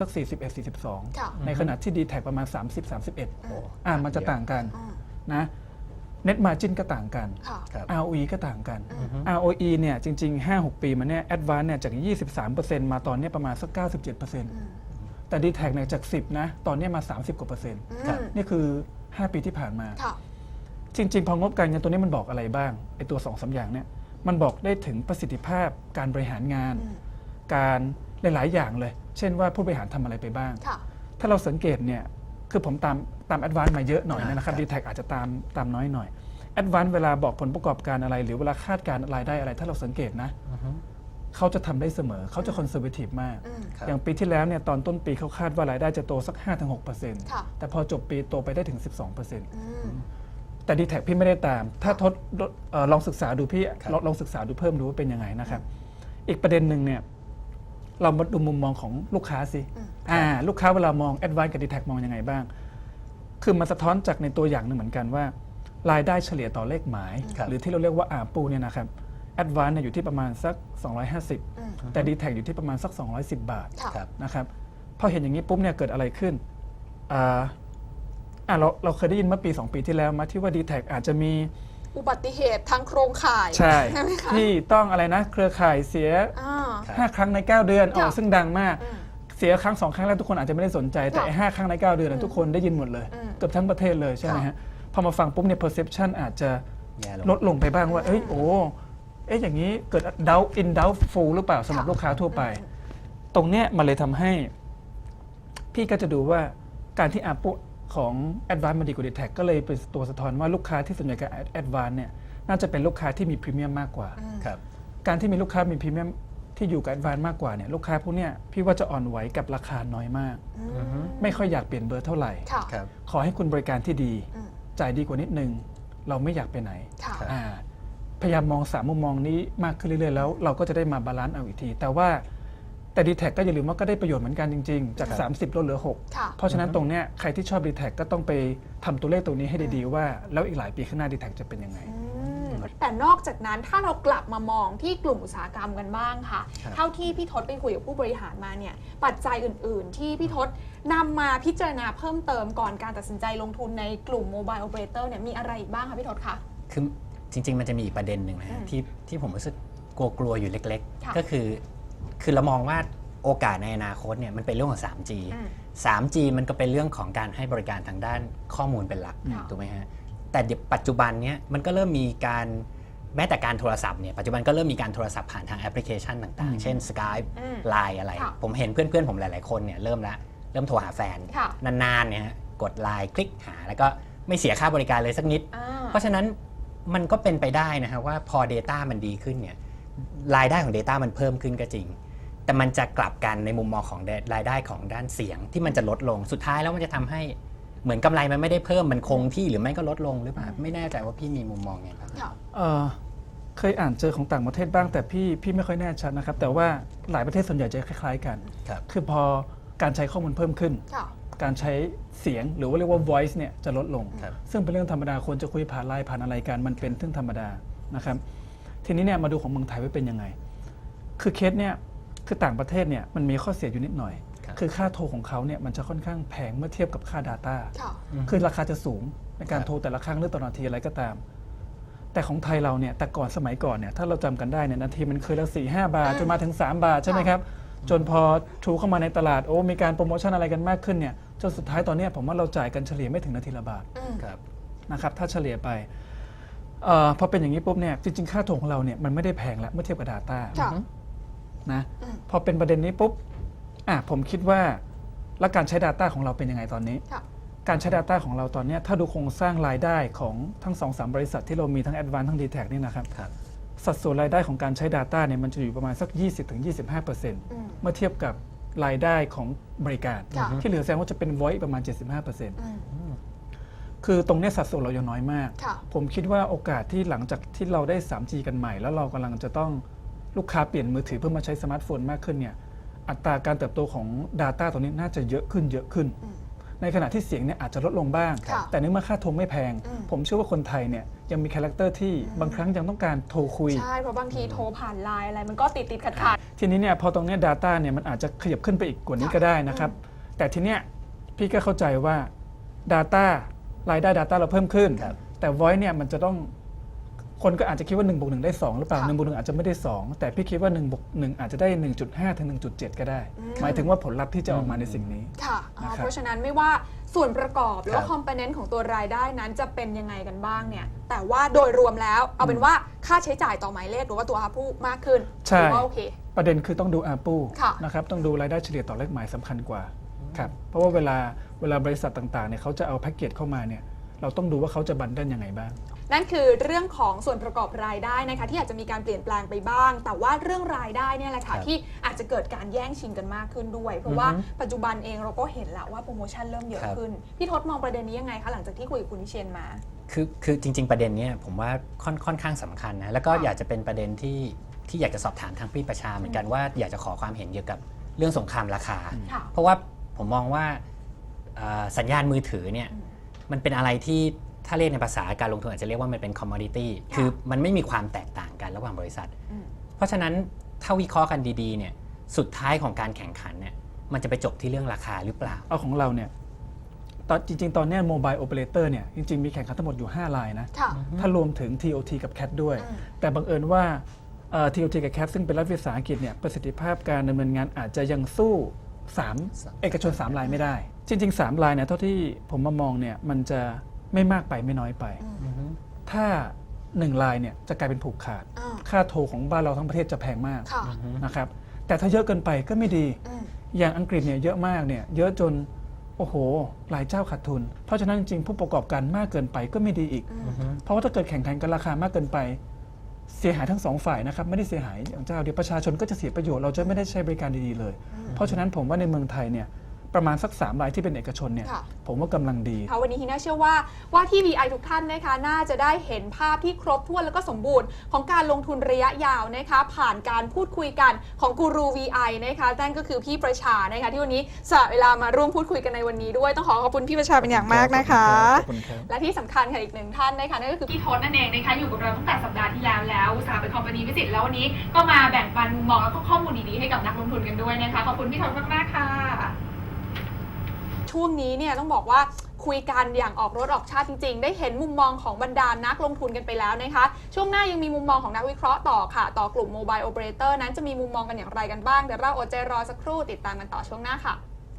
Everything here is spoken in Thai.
สัก 41 42ค่ะในขณะที่ d t แทประมาณ 30 31โอ้อ่ามันจะต่างกันอ่านะ Net Margin ก็ต่างกัน ค่ะ ครับ ROE ก็ต่างกัน อืม ROE เนี่ยจริง ๆ 5-6 ปีมาเนี่ย Advance เนี่ยจาก 23%มาตอนเนี้ยประมาณสัก97%อืมแต่ d t แทเนี่ยจาก 10 นะ ตอนเนี้ยมา 30 กว่าเปอร์เซ็นต์ครับ นี่คือ 5 ปีที่ผ่านมา ค่ะ จริง ๆ พองบการเงินตัวนี้มันบอกอะไรบ้างไอ้ตัว2อสาอย่างเนี่ยมันบอกได้ถึงประสิทธิภาพการบริหารงาน อืม การ หลาย ๆ อย่างเลย เช่นว่าผู้บริหารทำอะไรไปบ้างค่ะถ้าเราสังเกตเนี่ยคือผมตามตามแอดวานซ์มาเยอะหน่อยอ่านะครับครับดีแท็อาจจะตามตามน้อยหน่อยแอดวานซ์เวลาบอกผลประกอบการอะไร หรือเวลาคาดการณ์รายได้อะไร ถ้าเราสังเกตนะอือฮึเขาจะทำได้เสมอ เขาจะคอนเซอร์ a ทีฟมากอืมครับอย่างปีที่แล้วเนี่ยตอนต้นปีเขาคาดว่ารายได้จะโตสักค่ะ5-6%แต่พอจบปีโตไปได้ถึง 12%อืมแต่ดีแท็พี่ไม่ได้ตาม ถ้าทดเอ่อลองศึกษาดูพี่ครับลองลองศึกษาดูเพิ่มดูว่าเป็นยังไงนะครับ อีกประเด็นหนึ่งเนี่ย เรามาดูมุมมองของลูกค้าสิอืมอ่าลูกค้าเวลามอง a d v a n c e กับ d t แทมองยังไงบ้าง คือมันสะท้อนจากในตัวอย่างหนึ่งเหมือนกันว่า รายได้เฉลี่ยต่อเลขหมายครับหรือที่เราเรียกว่าอาปูเนี่ยนะครับ a d v a n c e เนี่ยอยู่ที่ประมาณสักอืม250 แต่ d t แทอยู่ที่ประมาณสัก 210 บาทค่ะครับนะครับพอเห็นอย่างนี้ปุ๊บเนี่ยเกิดอะไรขึ้นอ่าอ่าเราเราเคยได้ยินเมื่อปี 2 ปีที่แล้วมาที่ว่า d t แทอาจจะมีอุบัติเหตุทางโครงข่าย ใช่ไหมคะที่ต้องอะไรนะ เครือข่ายเสีย อ่าครับ5ครั้งใน 9 เดือนอ๋อค่ะซึ่งดังมากอืมเสียครั้งสองครั้งแรกทุกคนอาจจะไม่ได้สนใจ แต่ค่ะไอ้ห้าครั้งใน 9 เดือนนะอืมทุกคนได้ยินหมดเลยอืมเกือบทั้งประเทศเลยใช่ไหมค่ะฮะพอมาฟังปุ๊บเนี่ย perception อาจจะแย่ลงลดลงไปบ้างว่า เอ้ยโอ้เอ๊ะอย่างนี้เกิด doubt in doubtful หรือเปล่าสำหรับค่ะลูกค้าทั่วไป ตรงเนี้ยมันเลยทำให้ พี่ก็จะดูว่าการที่อาปุของ Advanced มาดีกว่า d t แทก็เลยเป็นตัวสะท้อนว่าลูกค้าที่สนใจกับ Advanced เนี่ยน่าจะเป็นลูกค้าที่มีพรีเมียมมากกว่าอืมครับการที่มีลูกค้ามีพรีเมียม ที่อยู่กับ Advanced มากกว่าเนี่ยลูกค้าพวกเนี้ยพี่ว่าจะอ่อนไหวกับราคาน้อยมาก อือือฮึมไม่ค่อยอยากเปลี่ยนเบอร์เท่าไหร่ ค่ะ ครับ ขอให้คุณบริการที่ดี อืม จ่ายดีกว่านิดนึง เราไม่อยากไปไหนค่ะ ครับ อ่าพยายามมองสามมุมมองนี้มากขึ้นเรื่อยๆ แล้วเราก็จะได้มาบาลานซ์เอาอีกที แต่ว่าแต่ d t แทก็อย่าลืมว่าก็ได้ประโยชน์เหมือนกันจริงๆ จาก ครับ 30ลดเหลือค่ะ6เพราะฉะนั้นตรงเนี้ยใครที่ชอบ d t แทก็ต้องไปทำตัวเลขตรงนี้ให้ดีๆว่า แล้วอีกหลายปีข้างหน้า d t แทจะเป็นยังไง อืม แต่นอกจากนั้นถ้าเรากลับมามองที่กลุ่มอุตสาหกรรมกันบ้างค่ะครับเท่าที่พี่ทศไปคุยกับผู้บริหารมาเนี่ยปัจจัยอื่น ๆ ที่พี่ทศนำมาพิจารณาเพิ่มเติมก่อนการตัดสินใจลงทุนในกลุ่มโมบายโอเปอเรเตอร์เนี่ยมีอะไรอีกบ้างคะพี่ทศคะคือจริง ๆ มันจะมีอีกประเด็นหนึ่งนะอืฮะมที่ที่ผมรู้สึกกลัวๆอยู่เล็กค่ะๆก็คือ คือเรามองว่าโอกาสในอนาคตเนี่ยมันเป็นเรื่องของ 3G อืม 3G มันก็เป็นเรื่องของการให้บริการทางด้านข้อมูลเป็นหลักค่ะถูกไหมฮะ แต่เดี๋ยวปัจจุบันเนี้ยมันก็เริ่มมีการแม้แต่การโทรศัพท์เนี่ยปัจจุบันก็เริ่มมีการโทรศัพท์ผ่านทางแอปพลิเคชันต่างอืมๆเช่น Skype อืม Line อะไร ค่ะ ผมเห็นเพื่อนๆผมหลายๆคนเนี่ยเริ่มละเริ่มโทรหาแฟน ค่ะนานๆเนี่ยฮะกดไลน์คลิกหาแล้วก็ไม่เสียค่าบริการเลยสักนิด อ่า เพราะฉะนั้นมันก็เป็นไปได้นะฮะว่าพอ Data มันดีขึ้นเนี่ยรายได้ของ Data มันเพิ่มขึ้นก็จริง แต่มันจะกลับกันในมุมมองของรายได้ของด้านเสียงที่มันจะลดลงสุดท้ายแล้วมันจะทำให้ เหมือนกำไรมันไม่ได้เพิ่มมันคงที่หรือไม่ก็ลดลงหรือเปล่าไม่แน่ใจว่าพี่มีมุมมองไงครับค่ะเอ่อเคยอ่านเจอของต่างประเทศบ้างแต่พี่พี่ไม่ค่อยแน่ชัดนะครับ แต่ว่าหลายประเทศส่วนใหญ่จะคล้าย ๆ กันครับคือพอการใช้ข้อมูลเพิ่มขึ้นค่ะการใช้เสียงหรือว่าเรียกว่า voice เนี่ยจะลดลงครับซึ่งเป็นเรื่องธรรมดาคนจะคุยผ่านไลน์ผ่านอะไรกันมันเป็นเรื่องธรรมดานะครับ ทีนี้เนี่ยมาดูของเมืองไทยว่าเป็นยังไง คือเคสเนี่ยคือต่างประเทศเนี่ยมันมีข้อเสียอยู่นิดหน่อย ครับคือค่าโทรของเขาเนี่ยมันจะค่อนข้างแพงเมื่อเทียบกับค่า Data ค่ะคือราคาจะสูงในการครับโทรแต่ละครั้งหรือต่อนาทีอะไรก็ตาม แต่ของไทยเราเนี่ยแต่ก่อนสมัยก่อนเนี่ยถ้าเราจำกันได้เนี่ยนาทีมันเคยละสี่ห้าบาทอืมจนมาถึง 3 บาทใช่ไหมครับจนพอทูเข้ามาในตลาดโอ้มีการโปรโมชั่นอะไรกันมากขึ้นเนี่ยจนสุดท้ายตอนเนี้ยผมว่าเราจ่ายกันเฉลี่ยไม่ถึงนาทีละบาทอืมครับนะครับถ้าเฉลี่ยไปเออพอเป็นอย่างนี้ปุ๊บเนี่ยจริงๆ ค่าโทรของเราเนี่ยมันไม่ได้แพงแล้วเมื่อเทียบกับ Data ค่ะนะอืมพอเป็นประเด็นนี้ปุ๊บ อะผมคิดว่าแล้วการใช้ Data ของเราเป็นยังไงตอนนี้ ค่ะ การใช้ Data ของเราตอนเนี้ยถ้าดูโครงสร้างรายได้ของทั้ง2อสบริษัทที่เรามีทั้ง a d v a n c e ทั้ง d t แทนี่นะครับ ครับ สัดส่วนรายได้ของการใช้ Data เนี่ยมันจะอยู่ประมาณสัก 20-25%เอืมมื่อเทียบกับรายได้ของบริการ ค่ะ ที่เหลือแสดงว่าจะเป็น voice ประมาณ 75%อืมคือตรงเนี้ยสัดส่วนเรายังน้อยมาก ค่ะ ผมคิดว่าโอกาสที่หลังจากที่เราได้ 3G กันใหม่ แล้วเรากำลังจะต้องลูกค้าเปลี่ยนมือถือเพื่อมาใช้สมาร์ทโฟนมากขึ้นเนี่ย อัตราการเติบโตของ Data ตรงนี้น่าจะเยอะขึ้นเยอะขึ้นอืมในขณะที่เสียงเนี่ยอาจจะลดลงบ้าง ค่ะแต่ในเมื่อค่าโทรไม่แพง อืม ผมเชื่อว่าคนไทยเนี่ยยังมีคาแรคเตอร์ที่บางครั้งยังต้องการโทรคุย ใช่เพราะบางทีโทรผ่านไลน์อะไรมันก็ติดติดขัดขัด ทีนี้เนี่ยพอตรงเนี้ย Data เนี่ยมันอาจจะขยับขึ้นไปอีกกว่านี้ค่ะก็ได้นะครับ แต่ทีเนี้ยพี่ก็เข้าใจว่า Data รายได้ Data เราเพิ่มขึ้น ครับ แต่ Voice เนี่ยมันจะต้อง คนก็อาจจะคิดว่า1บวก1ได้ 2 หรือเปล่าค่ะ1บวก1อาจจะไม่ได้ 2 แต่พี่คิดว่า1บวก1อาจจะได้ 1.5 ถึง 1.7 ก็ได้อืมหมายถึงว่าผลลัพธ์ที่จะออกมาในสิ่งนี้ค่ะอ๋อนะครับเพราะฉะนั้นไม่ว่าส่วนประกอบหรือว่าครับคอมโพเนนต์ของตัวรายได้นั้นจะเป็นยังไงกันบ้างเนี่ย แต่ว่าโดยรวมแล้วเอาเป็นว่าค่าใช้จ่ายต่อหมายเลขหรือว่าตัวอาผู้มากขึ้นใช่ถือว่าโอเคประเด็นคือต้องดู ARPU ค่ะนะครับต้องดูรายได้เฉลี่ยต่อเลขหมายสำคัญกว่าครับเพราะว่าเวลาเวลาบริษัทต่างๆเนี่ยเขาจะเอาแพ็กเกจเข้ามาเนี่ยเราต้องดูว่าเขาจะบันเดิลยังไงบ้าง นั่นคือเรื่องของส่วนประกอบรายได้นะคะที่อาจจะมีการเปลี่ยนแปลงไปบ้าง แต่ว่าเรื่องรายได้เนี่ยแหละค่ะครับที่อาจจะเกิดการแย่งชิงกันมากขึ้นด้วย เพราะว่าอือฮึปัจจุบันเองเราก็เห็นแล้วว่าโปรโมชั่นเริ่มเยอะครับขึ้น พี่ทศมองประเด็นนี้ยังไงคะหลังจากที่คุยกับคุณวิเชียนมา คือคือจริง ๆ ประเด็นเนี้ยผมว่าค่อนค่อนข้างสำคัญนะแล้วก็ค่ะอยากจะเป็นประเด็นที่ที่อยากจะสอบถามทางพี่ประชาเหมือนกันว่าอยากจะขอความเห็นเกี่ยวกับเรื่องสงครามราคาค่ะเพราะว่าผมมองว่าเอ่อสัญญาณมือถือเนี่ยอืมมันเป็นอะไรที่ ถ้าเรียกในภาษาการลงทุนอาจจะเรียกว่ามันเป็นคอมม o ดิตี้ค่ะคือมันไม่มีความแตกต่างกันระหว่างบริษัทอืมเพราะฉะนั้นถ้าวิเคราะห์กันดีๆเนี่ยสุดท้ายของการแข่งขันเนี่ยมันจะไปจบที่เรื่องราคาหรือเปล่า เอาของเราเนี่ยตอนจริง ๆ ตอนเนี้โมบายโอเปอเรเตอร์เนี่ยจริง ๆ มีแข่งขันทั้งหมดอยู่ 5 ลายนะค่ะถ้ารวมถึง TOT กับ CAT ด้วยอืมแต่บังเอิญว่าเอ่อ TOT กับ CAT ซึ่งเป็นรัฐวิสาหกิจเนี่ยประสิทธิภาพการดำเนินงานอาจจะยังสู้ 3 เอกชน 3 ลายไม่ได้ จริง ๆ 3 ลายเนี่ยเท่าที่ผมมามองเนี่ยมันจะ ไม่มากไปไม่น้อยไป ถ้า1ลายเนี่ยจะกลายเป็นผูกขาด อ่าค่าโทรของบ้านเราทั้งประเทศจะแพงมากค่ะ นะครับ แต่ถ้าเยอะเกินไปก็ไม่ดี อืม อย่างอังกฤษเนี่ยเยอะมากเนี่ยเยอะจนโอ้โหหลายเจ้าขาดทุน เพราะฉะนั้นจริงๆผู้ประกอบการมากเกินไปก็ไม่ดีอีก อืม เพราะว่าถ้าเกิดแข่งขันกันราคามากเกินไป เสียหายทั้งสองฝ่ายนะครับไม่ได้เสียหายอย่างเจ้าเดียวประชาชนก็จะเสียประโยชน์เราจะไม่ได้ใช้บริการดีๆเลย เพราะฉะนั้นผมว่าในเมืองไทยเนี่ย ประมาณสักสามรายที่เป็นเอกชนเนี่ยค่ะ ผมว่ากำลังดี ค่ะวันนี้ฮีน่าเชื่อว่าว่าที่ VI ทุกท่านนะคะน่าจะได้เห็นภาพที่ครบถ้วนแล้วก็สมบูรณ์ของการลงทุนระยะยาวนะคะผ่านการพูดคุยกันของกูรู VI นะคะนั่นก็คือพี่ประชานะคะที่วันนี้สละเวลามาร่วมพูดคุยกันในวันนี้ด้วยต้องขอขอบคุณพี่ประชาเป็นอย่างมากนะคะ ขอบคุณครับ และที่สำคัญค่ะอีกหนึ่งท่านนะคะนั่นก็คือพี่ทศนั่นเองนะคะอยู่กับเราตั้งแต่สัปดาห์ที่แล้วแล้วอุตสาห์เป็นคอมพานีวิสิตแล้ววันนี้ก็มาแบ่งปันมุมมองแล้วก็ข้อมูลดีๆให้กับนักลงทุนกันด้วยนะคะขอบคุณพี่ทศมากๆค่ะ ช่วงนี้เนี่ยต้องบอกว่าคุยกันอย่างออกรถออกชาติจริง ๆ ได้เห็นมุมมองของบรรดานักลงทุนกันไปแล้วนะคะ ช่วงหน้ายังมีมุมมองของนักวิเคราะห์ต่อค่ะ ต่อกลุ่มโมบายโอเปอเรเตอร์นั้นจะมีมุมมองกันอย่างไรกันบ้าง เดี๋ยวเราอดใจรอสักครู่ติดตามกันต่อช่วงหน้าค่ะ